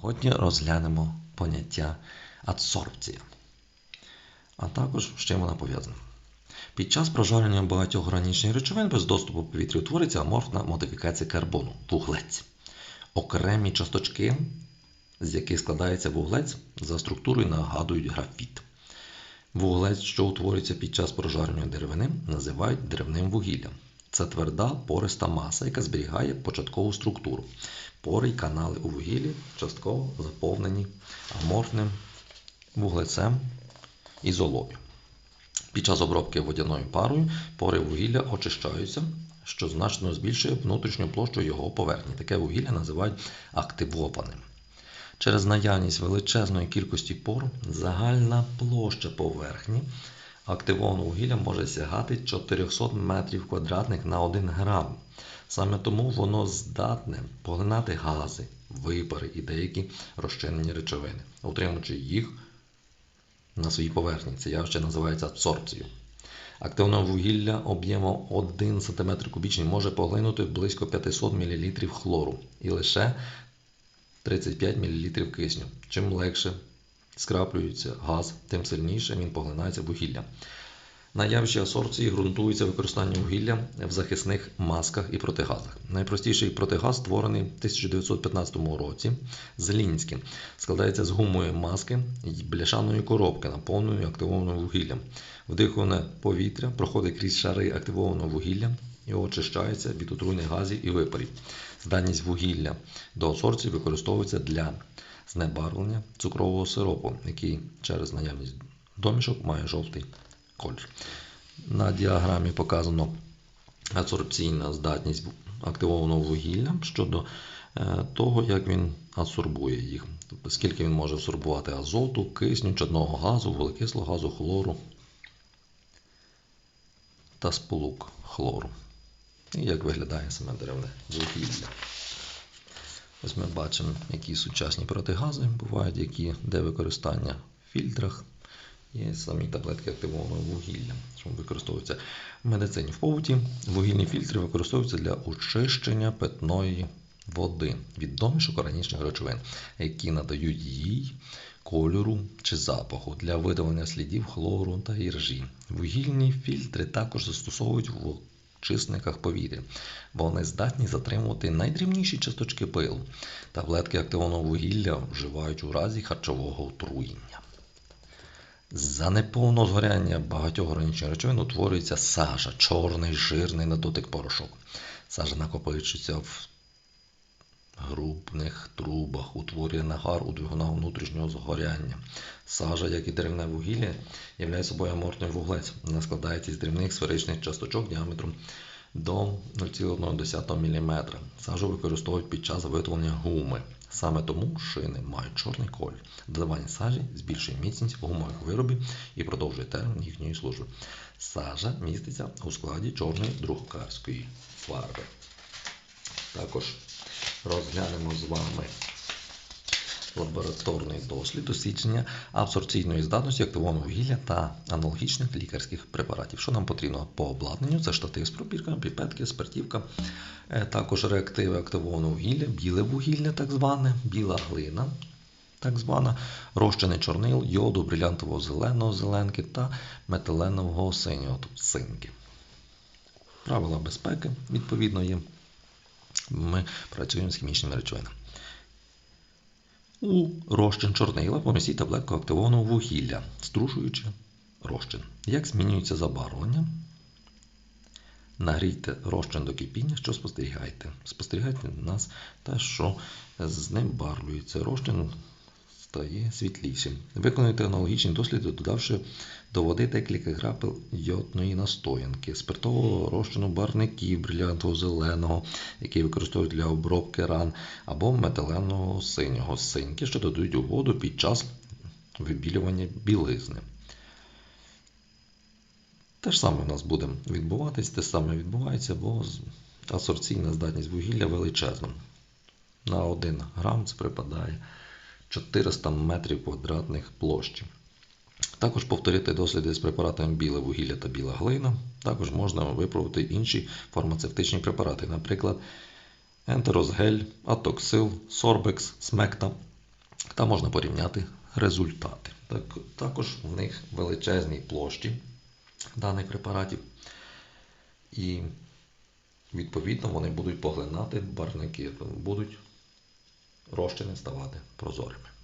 Сьогодні розглянемо поняття адсорбція, а також з чим вона пов'язана. Під час прожарення багатьох органічних речовин без доступу повітря утворюється аморфна модифікація карбону вуглець. Окремі часточки, з яких складається вуглець, за структурою нагадують графіт. Вуглець, що утворюється під час прожарення деревини, називають деревним вугіллям. Це тверда пориста маса, яка зберігає початкову структуру. Пори й канали у вугіллі частково заповнені аморфним вуглецем і золою. Під час обробки водяною парою пори вугілля очищаються, що значно збільшує внутрішню площу його поверхні. Таке вугілля називають активованим. Через наявність величезної кількості пор загальна площа поверхні активованого вугілля може сягати 400 метрів квадратних на 1 грам. Саме тому воно здатне поглинати гази, випари і деякі розчинені речовини, утримуючи їх на своїй поверхні. Це явище називається адсорбцією. Активне вугілля об'ємом 1 см кубічний може поглинути близько 500 мл хлору і лише 35 мл кисню. Чим легше скраплюється газ, тим сильніше він поглинається вугілля. Наявище асорбції ґрунтується використанням вугілля в захисних масках і протигазах. Найпростіший протигаз створений в 1915 році з Лінським. Складається з гумової маски і бляшаної коробки, наповненої активованим вугіллям. Вдиховане повітря проходить крізь шари активованого вугілля і очищається від отруйних газів і випарів. Здатність вугілля до адсорбції використовується для знебарвлення цукрового сиропу, який через наявність домішок має жовтий колір. На діаграмі показано адсорбційна здатність активованого вугілля щодо того, як він адсорбує їх, тобто скільки він може абсорбувати азоту, кисню, чадного газу, вуглекислого газу, хлору та сполук хлору. І як виглядає саме деревне вугілля. Ось ми бачимо, які сучасні протигази бувають, які де використання в фільтрах і самі таблетки активованого вугілля, що використовуються в медицині. В побуті вугільні фільтри використовуються для очищення питної води від домішок органічних речовин, які надають їй кольору чи запаху для видалення слідів хлору та іржі. Вугільні фільтри також застосовують в чисниках повітря, бо вони здатні затримувати найдрібніші часточки пилу. Таблетки активного вугілля вживають у разі харчового отруєння. За неповного згоряння багатьох органічних речовин утворюється сажа, чорний, жирний на дотик порошок. Сажа накопичується в грубних трубах, утворює нагар у двигунах внутрішнього згоряння. Сажа, як і деревне вугілля, являє собою аморфний вуглець. Вона складається з дрібних сферичних часточок діаметром до 0,1 мм. Сажу використовують під час виготовлення гуми. Саме тому шини мають чорний колір. Додавання сажі збільшує міцність гумових виробів і продовжує термін їхньої служби. Сажа міститься у складі чорної друкарської фарби. Також розглянемо з вами лабораторний дослід дослідження абсорбційної здатності активованого вугілля та аналогічних лікарських препаратів. Що нам потрібно по обладнанню? Це штатив з пробірками, піпетки, спиртівка, також реактиви активованого вугілля, біле вугілля, так зване, біла глина. Так звана розчини чорнил, йоду, брилянтового зеленого зеленки та метиленового синього, тобто синьки. Правила безпеки, відповідно, є. Ми працюємо з хімічними речовинами. У розчин чорнила помістіть таблетку активованого вугілля, струшуючи розчин. Як змінюється забарвлення? Нагрійте розчин до кипіння, що спостерігаєте. Спостерігайте нас те, що з ним барвлюється. Розчин стає світлішим. Виконуйте аналогічні досліди, додавши до води декілька крапел йодної настоянки, спиртового розчину барників брилянтового зеленого, який використовують для обробки ран, або металеного синього синьки, що додають у воду під час вибілювання білизни. Те ж саме у нас буде відбуватись, те саме відбувається, бо асорційна здатність вугілля величезна. На 1 грам це припадає 400 метрів квадратних площі. Також повторити досліди з препаратами біле вугілля та біла глина. Також можна випробувати інші фармацевтичні препарати, наприклад, ентерозгель, атоксил, сорбекс, смекта та можна порівняти результати. Так, також в них величезні площі даних препаратів, і відповідно вони будуть поглинати барвники, будуть розчини ставати прозорими.